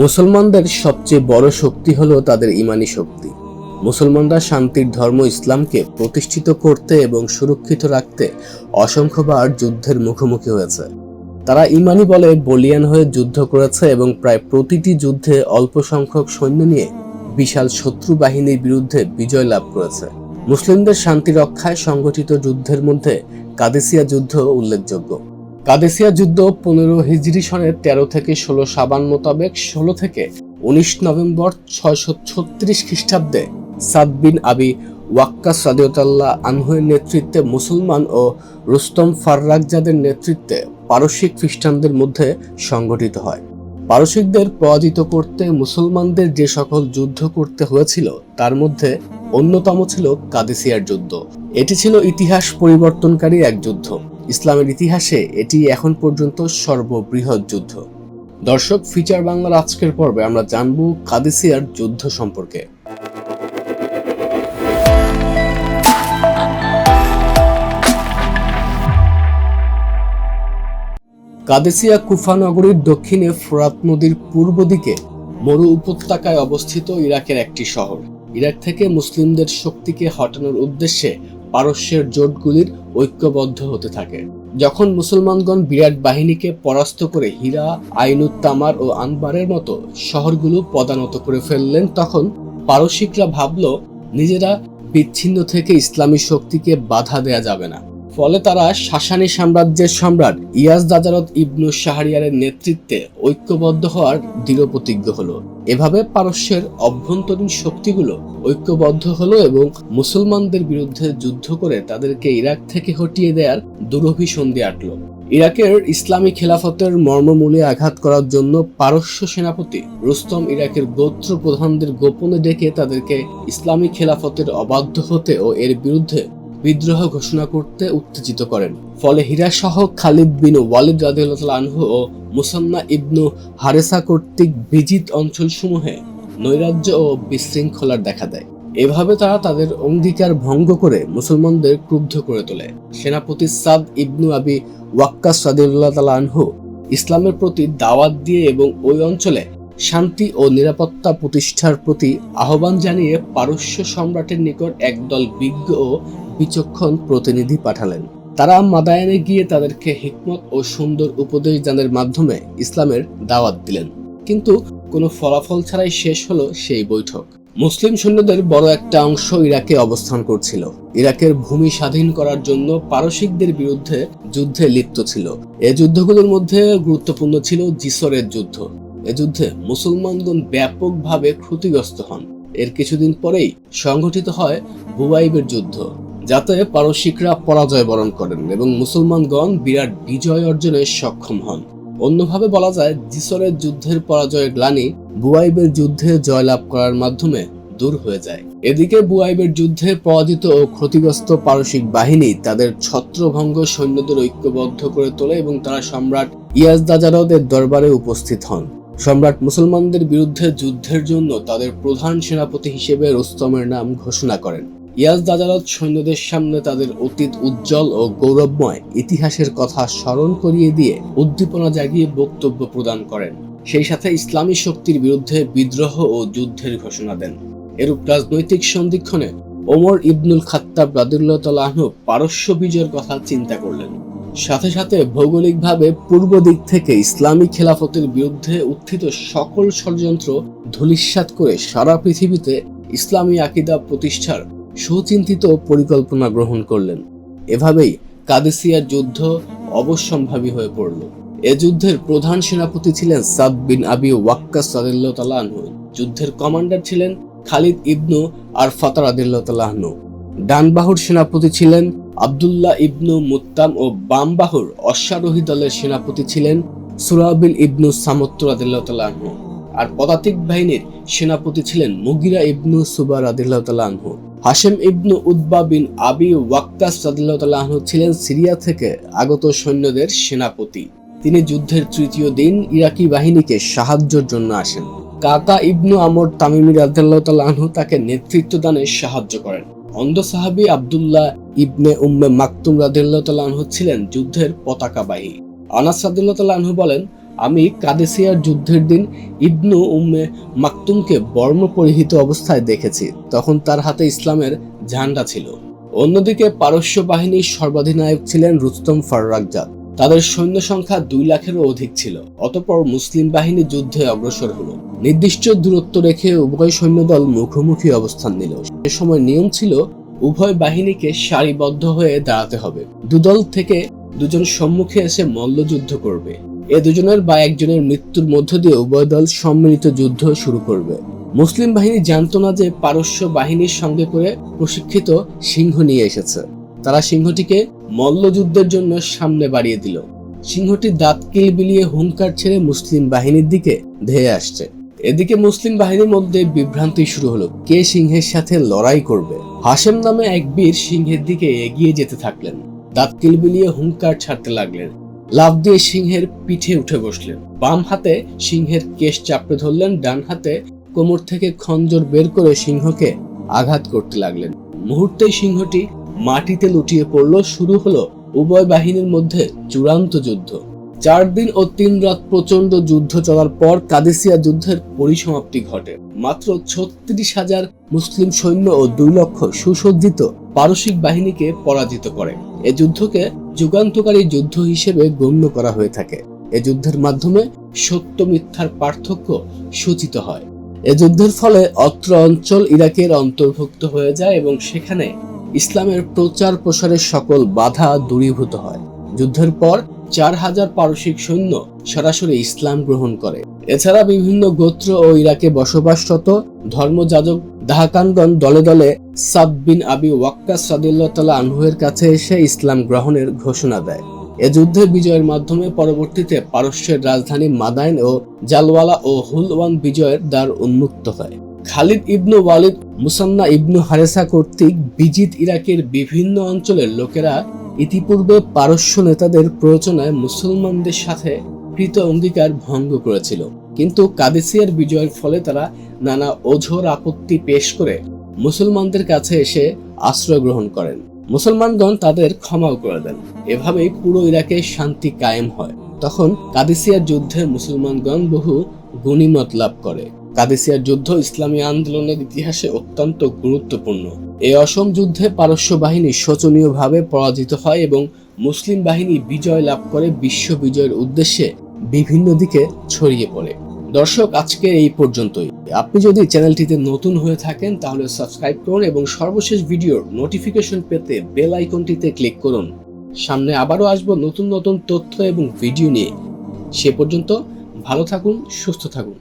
মুসলমানদের সবচেয়ে বড় শক্তি হলো তাদের ইমানি শক্তি। মুসলমানরা শান্তির ধর্ম ইসলামকে প্রতিষ্ঠিত করতে এবং সুরক্ষিত রাখতে অসংখ্যবার যুদ্ধের মুখোমুখি হয়েছে। তারা ইমানি বলে বলিয়ান হয়ে যুদ্ধ করেছে এবং প্রায় প্রতিটি যুদ্ধে অল্প সংখ্যক সৈন্য নিয়ে বিশাল শত্রু বাহিনীর বিরুদ্ধে বিজয় লাভ করেছে। মুসলিমদের শান্তি রক্ষায় সংগঠিত যুদ্ধের মধ্যে কাদেসিয়া যুদ্ধ উল্লেখযোগ্য। কাদেসিয়া যুদ্ধ পনেরো হিজরি সনের তেরো থেকে ষোলো সাবান মোতাবেক ষোলো থেকে উনিশ নভেম্বর ছয়শো ছত্রিশ খ্রিস্টাব্দে সাদ বিন আবি ওয়াক্কা রাদিউতাল্লাহ আনহুয়ের নেতৃত্বে মুসলমান ও রুস্তম ফার্রাকজাদের নেতৃত্বে পারসিক খ্রিস্টানদের মধ্যে সংগঠিত হয়। পারসিকদের পরাজিত করতে মুসলমানদের যে সকল যুদ্ধ করতে হয়েছিল, তার মধ্যে অন্যতম ছিল কাদেসিয়ার যুদ্ধ। এটি ছিল ইতিহাস পরিবর্তনকারী এক যুদ্ধ। ইসলামের ইতিহাসে এটি এখন পর্যন্ত সর্ববৃহৎ যুদ্ধ। দর্শক, ফিচার বাংলার আজকের পর্বে আমরা জানব কাদেসিয়ার যুদ্ধ সম্পর্কে। কাদেসিয়া কুফা নগরীর দক্ষিণে ফোরাত নদীর পূর্ব দিকে মরু উপত্যকায় অবস্থিত ইরাকের একটি শহর। ইরাক থেকে মুসলিমদের শক্তিকে হটানোর উদ্দেশ্যে পারস্যের জোটগুলির ঐক্যবদ্ধ হতে থাকে। যখন মুসলমানগণ বিরাট বাহিনীকে পরাস্ত করে হীরা আইনুত্তামার ও আনবারের মতো শহরগুলো পদানত করে ফেললেন, তখন পারসিকরা ভাবল, নিজেরা বিচ্ছিন্ন থেকে ইসলামী শক্তিকে বাধা দেয়া যাবে না। ফলে তারা সাসানি সাম্রাজ্যের সম্রাট ইয়াজ দাজারত ইবনু শাহরিয়ারের নেতৃত্বে ঐক্যবদ্ধ হওয়ার দৃঢ় প্রতিজ্ঞ হলো। এভাবে পারস্যের অভ্যন্তরীণ শক্তিগুলো ঐক্যবদ্ধ হলো এবং মুসলমানদের বিরুদ্ধে যুদ্ধ করে তাদেরকে ইরাক থেকে হটিয়ে দেওয়ার দুরভিসন্ধি আটল। ইরাকের ইসলামী খেলাফতের মর্মমূলে আঘাত করার জন্য পারস্য সেনাপতি রুস্তম ইরাকের গোত্র প্রধানদের গোপনে ডেকে তাদেরকে ইসলামী খেলাফতের অবাধ্য হতে ও এর বিরুদ্ধে বিদ্রোহ ঘোষণা করতে উত্তেজিত করেন। ফলে হীরা সহ খালিদ বিন ওয়ালিদ রাদিয়াল্লাহু আনহু ও মুসান্না ইবনু হারেসা কর্তৃক বিজিত অঞ্চলসমূহে নৈরাজ্য ও বিশৃঙ্খলার দেখা দেয়। এভাবে তারা তাদের অঙ্গীকার ভঙ্গ করে মুসলমানদের ক্রুদ্ধ করে তোলে। সেনাপতি সাদ ইবনু আবি ওয়াক্কাস রাদিয়াল্লাহু তাআলা আনহু ইসলামের প্রতি দাওয়াত দিয়ে এবং ওই অঞ্চলে শান্তি ও নিরাপত্তা প্রতিষ্ঠার প্রতি আহ্বান জানিয়ে পারস্য সম্রাটের নিকট একদল বিজ্ঞ ও বিচক্ষণ প্রতিনিধি পাঠালেন। তারা মাদায়ানে গিয়ে তাদেরকে হিকমত ও সুন্দর উপদেশ দানের মাধ্যমে ইসলামের দাওয়াত দিলেন। কিন্তু কোনো ফলাফল ছাড়াই শেষ হলো সেই বৈঠক। মুসলিম সৈন্যদের বড় একটা অংশ ইরাকে অবস্থান করছিল। ইরাকের ভূমি স্বাধীন করার জন্য পারসিকদের বিরুদ্ধে যুদ্ধে লিপ্ত ছিল। এ যুদ্ধগুলোর মধ্যে গুরুত্বপূর্ণ ছিল জিসরের যুদ্ধ। এ যুদ্ধে মুসলমানগণ ব্যাপকভাবে ক্ষতিগ্রস্ত হন। এর কিছুদিন পরেই সংঘটিত হয় বুয়াইবের যুদ্ধ। যাতে পারসিকরা পরাজয় বরণ করেন এবং মুসলমানগণ বিরাট বিজয় অর্জনে সক্ষম হন। অন্যভাবে বলা যায়, জিসরের যুদ্ধের পরাজয়ের গ্লানি বুয়াইবের যুদ্ধে জয়লাভ করার মাধ্যমে দূর হয়ে যায়। এদিকে বুয়াইবের যুদ্ধে পরাজিত ও ক্ষতিগ্রস্ত পারসিক বাহিনী তাদের ছত্রভঙ্গ সৈন্যদের ঐক্যবদ্ধ করে তোলে এবং তারা সম্রাট ইয়াজ দাজারদের দরবারে উপস্থিত হন। সম্রাট মুসলমানদের বিরুদ্ধে যুদ্ধের জন্য তাদের প্রধান সেনাপতি হিসেবে রুস্তমের নাম ঘোষণা করেন। ইয়াজ দাজারত সৈন্যদের সামনে তাদের অতীত উজ্জ্বল ও গৌরবময় ইতিহাসের কথা স্মরণ করিয়ে দিয়ে উদ্দীপনা জাগিয়ে বক্তব্য প্রদান করেন। সেই সাথে ইসলামী শক্তির বিরুদ্ধে বিদ্রোহ ও যুদ্ধের ঘোষণা দেন। এরূপ রাজনৈতিক সন্ধিক্ষণে ওমর ইবনুল খাত্তাব রাদুল্লাহ পারস্য বিজয়ের কথা চিন্তা করলেন। সাথে সাথে ভৌগোলিকভাবে পূর্ব দিক থেকে ইসলামী খেলাফতের বিরুদ্ধে উত্থিত সকল ষড়যন্ত্র ধূলিসাৎ করে সারা পৃথিবীতে ইসলামী আকিদা প্রতিষ্ঠার সুচিন্তিত পরিকল্পনা গ্রহণ করলেন। এভাবেই কাদেসিয়ার যুদ্ধ অবশ্যম্ভাবী হয়ে পড়ল। এ যুদ্ধের প্রধান সেনাপতি ছিলেন সাদ বিন আবি ওয়াক্কাস রাদিল্লাহু যুদ্ধের কমান্ডার ছিলেন খালিদ ইবনু আর ফাতার আনহু। ডানবাহুর সেনাপতি ছিলেন আবদুল্লাহ ইবনু মুত্তাম ও বামবাহুর অশ্বারোহী দলের সেনাপতি ছিলেন সুরাবিল ইবনু সামত্তর আনহু। আর পদাতিক বাহিনীর সেনাপতি ছিলেন মুগিরা ইবনু সুবার আনহু। হাশেম ইবনু উদ্বা বিন আবি ওয়াক্কাস রাদিল্লাহু ছিলেন সিরিয়া থেকে আগত সৈন্যদের সেনাপতি। তিনি যুদ্ধের তৃতীয় দিন ইরাকি বাহিনীকে সাহায্যের জন্য আসেন। কাকা ইবনু আমর তামিমি তাআলা তাকে নেতৃত্ব দানে সাহায্য করেন। অন্ধ সাহাবী আব্দুল্লাহ ইবনে উম্মে মাকতুম তাআলা ছিলেন যুদ্ধের পতাকাবাহী। আনাস রাদিল্লাহু তাআলা আনহু বলেন আমি কাদেসিয়ার যুদ্ধের দিন ইবনু উম্মে মাকতুমকে বর্ম পরিহিত অবস্থায় দেখেছি। তখন তার হাতে ইসলামের ঝান্ডা ছিল। অন্যদিকে পারস্য বাহিনীর সর্বাধিনায়ক ছিলেন রুস্তম ফার্রাকজাদ তাদের সৈন্য সংখ্যা দুই লাখেরও অধিক ছিল। অতঃপর মুসলিম বাহিনী যুদ্ধে অগ্রসর হল। নির্দিষ্ট দূরত্ব রেখে উভয় সৈন্যদল মুখোমুখি অবস্থান নিল। সে সময় নিয়ম ছিল, উভয় বাহিনীকে সারিবদ্ধ হয়ে দাঁড়াতে হবে। দুদল থেকে দুজন সম্মুখে এসে মল্লযুদ্ধ করবে। এ দুজনের বা একজনের মৃত্যুর মধ্য দিয়ে উভয় দল সম্মিলিত যুদ্ধ শুরু করবে। মুসলিম বাহিনী জানতো না যে পারস্য বাহিনীর সঙ্গে করে প্রশিক্ষিত সিংহ নিয়ে এসেছে। তারা সিংহটিকে মল্লযুদ্ধের জন্য সামনে বাড়িয়ে দিল। সিংহটি দাঁত কিল বিলিয়ে হুঙ্কার ছেড়ে মুসলিম বাহিনীর দিকে ধেয়ে আসছে। এদিকে মুসলিম বাহিনীর মধ্যে বিভ্রান্তি শুরু হলো। কে সিংহের সাথে লড়াই করবে? হাসেম নামে এক বীর সিংহের দিকে এগিয়ে যেতে থাকলেন। দাঁত কিল বিলিয়ে হুঙ্কার ছাড়তে লাগলেন। লাফ দিয়ে সিংহের পিঠে উঠে বসলেন। বাম হাতে সিংহের কেশ চাপড়ে ধরলেন, ডান হাতে কোমর থেকে খঞ্জর বের করে সিংহকে আঘাত করতে লাগলেন। মুহূর্তেই সিংহটি মাটিতে লুটিয়ে পড়ল। শুরু হলো উভয় বাহিনীর মধ্যে চূড়ান্ত যুদ্ধ। চার দিন ও তিন রাত প্রচণ্ড যুদ্ধ চলার পর কাদেসিয়া যুদ্ধের পরিসমাপ্তি ঘটে। মাত্র ছত্রিশ হাজার মুসলিম সৈন্য ও দুই লক্ষ সুসজ্জিত পারসিক বাহিনীকে পরাজিত করে। এ যুদ্ধকে যুগান্তকারী যুদ্ধ হিসেবে গণ্য করা হয়ে থাকে। এ যুদ্ধের মাধ্যমে সত্য মিথ্যার পার্থক্য সূচিত হয়। এ যুদ্ধের ফলে অত্র অঞ্চল ইরাকের অন্তর্ভুক্ত হয়ে যায় এবং সেখানে ইসলামের প্রচার প্রসারের সকল বাধা দূরীভূত হয়। যুদ্ধের পর চার হাজার পারসিক সৈন্য সরাসরি ইসলাম গ্রহণ করে। এছাড়া বিভিন্ন গোত্র ও ইরাকে বসবাসরত ধর্মযাজক দাহাকানগণ দলে দলে সাদ বিন আবি ওয়াক্কাস সাদিল্লাহ আনহুয়ের কাছে এসে ইসলাম গ্রহণের ঘোষণা দেয়। এ যুদ্ধে বিজয়ের মাধ্যমে পরবর্তীতে পারস্যের রাজধানী মাদাইন ও জালওয়ালা ও হুলওয়ান বিজয়ের দ্বার উন্মুক্ত হয়। খালিদ ইবনু ওয়ালিদ মুসান্না ইবনু হারেসা কর্তৃক বিজিত ইরাকের বিভিন্ন অঞ্চলের লোকেরা ইতিপূর্বে পারস্য নেতাদের প্ররোচনায় মুসলমানদের সাথে কৃত অঙ্গীকার ভঙ্গ করেছিল। কিন্তু কাদেসিয়ার বিজয়ের ফলে তারা নানা ওঝোর আপত্তি পেশ করে মুসলমানদের কাছে এসে আশ্রয় গ্রহণ করেন। মুসলমানগণ তাদের ক্ষমাও করে দেন। এভাবেই পুরো ইরাকে শান্তি কায়েম হয়। তখন কাদেসিয়ার যুদ্ধে মুসলমানগণ বহু গণিমত লাভ করে। কাদেসিয়ার যুদ্ধ ইসলামী আন্দোলনের ইতিহাসে অত্যন্ত গুরুত্বপূর্ণ। এই অসম যুদ্ধে পারস্য বাহিনী শোচনীয়ভাবে পরাজিত হয় এবং মুসলিম বাহিনী বিজয় লাভ করে বিশ্ব বিজয়ের উদ্দেশ্যে বিভিন্ন দিকে ছড়িয়ে পড়ে। দর্শক, আজকে এই পর্যন্তই। আপনি যদি চ্যানেলটিতে নতুন হয়ে থাকেন, তাহলে সাবস্ক্রাইব করুন এবং সর্বশেষ ভিডিওর নোটিফিকেশন পেতে বেল আইকনটিতে ক্লিক করুন। সামনে আবারও আসব নতুন নতুন তথ্য এবং ভিডিও নিয়ে। সে পর্যন্ত ভালো থাকুন, সুস্থ থাকুন।